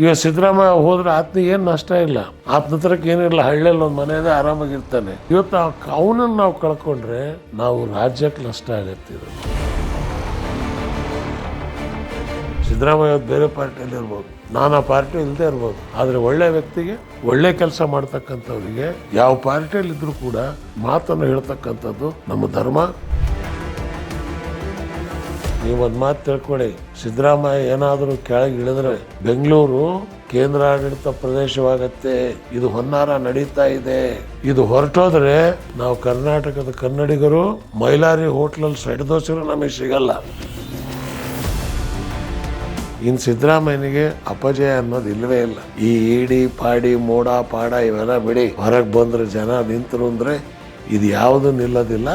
ಈಗ ಸಿದ್ದರಾಮಯ್ಯ ಹೋದ್ರೆ ಆತ್ನ ಏನು ನಷ್ಟ ಇಲ್ಲ? ಆತನ ಹತ್ರಕ್ಕೆ ಏನಿಲ್ಲ, ಹಳ್ಳಿಯಲ್ಲಿ ಒಂದು ಮನೆ ಇದೆ ಆರಾಮಾಗಿರ್ತಾನೆ. ಇವತ್ತು ಅವನನ್ನು ನಾವು ಕಳ್ಕೊಂಡ್ರೆ ನಾವು ರಾಜ್ಯಕ್ಕೆ ನಷ್ಟ ಆಗತ್ತೆ ಇದು. ಸಿದ್ದರಾಮಯ್ಯ ಬೇರೆ ಪಾರ್ಟಿಯಲ್ಲಿ ಇರ್ಬೋದು. ನಾನಾ ಪಾರ್ಟಿ ಇಲ್ಲದೆ ಇರ್ಬೋದು. ಆದರೆ ಒಳ್ಳೆ ವ್ಯಕ್ತಿಗೆ, ಒಳ್ಳೆ ಕೆಲಸ ಮಾಡ್ತಕ್ಕಂಥವ್ರಿಗೆ ಯಾವ ಪಾರ್ಟಿಯಲ್ಲಿ ಇದ್ರೂ ಕೂಡ ಮಾತನ್ನು ಹೇಳ್ತಕ್ಕಂಥದ್ದು ನಮ್ಮ ಧರ್ಮ. ನೀವು ಒಂದು ಮಾತು ತಿಳ್ಕೊಳ್ಳಿ. ಸಿದ್ದರಾಮಯ್ಯ ಏನಾದರೂ ಕೆಳಗೆ ಇಳಿದ್ರೆ ಬೆಂಗಳೂರು ಕೇಂದ್ರಾಡಳಿತ ಪ್ರದೇಶವಾಗತ್ತೆ. ಇದು ಹೊನ್ನಾರ ನಡೀತಾ ಇದೆ. ಇದು ಹೊರಟೋದ್ರೆ ನಾವು ಕರ್ನಾಟಕದ ಕನ್ನಡಿಗರು ಮೈಲಾರಿ ಹೋಟ್ಲಲ್ಲಿ ಸೈಡ್ ದೋಸೆರು ನಮಗೆ ಸಿಗಲ್ಲ. ಇನ್ನು ಸಿದ್ದರಾಮಯ್ಯನಿಗೆ ಅಪಜಯ ಅನ್ನೋದು ಇಲ್ಲವೇ ಇಲ್ಲ. ಈ ಇಡಿ ಪಾಡಿ, ಮೋಡ, ಪಾಡ ಇವೆಲ್ಲ ಬಿಡಿ. ಹೊರಗೆ ಬಂದ್ರೆ ಜನ ನಿಂತರು ಅಂದ್ರೆ ಇದು ಯಾವುದು ನಿಲ್ಲೋದಿಲ್ಲ.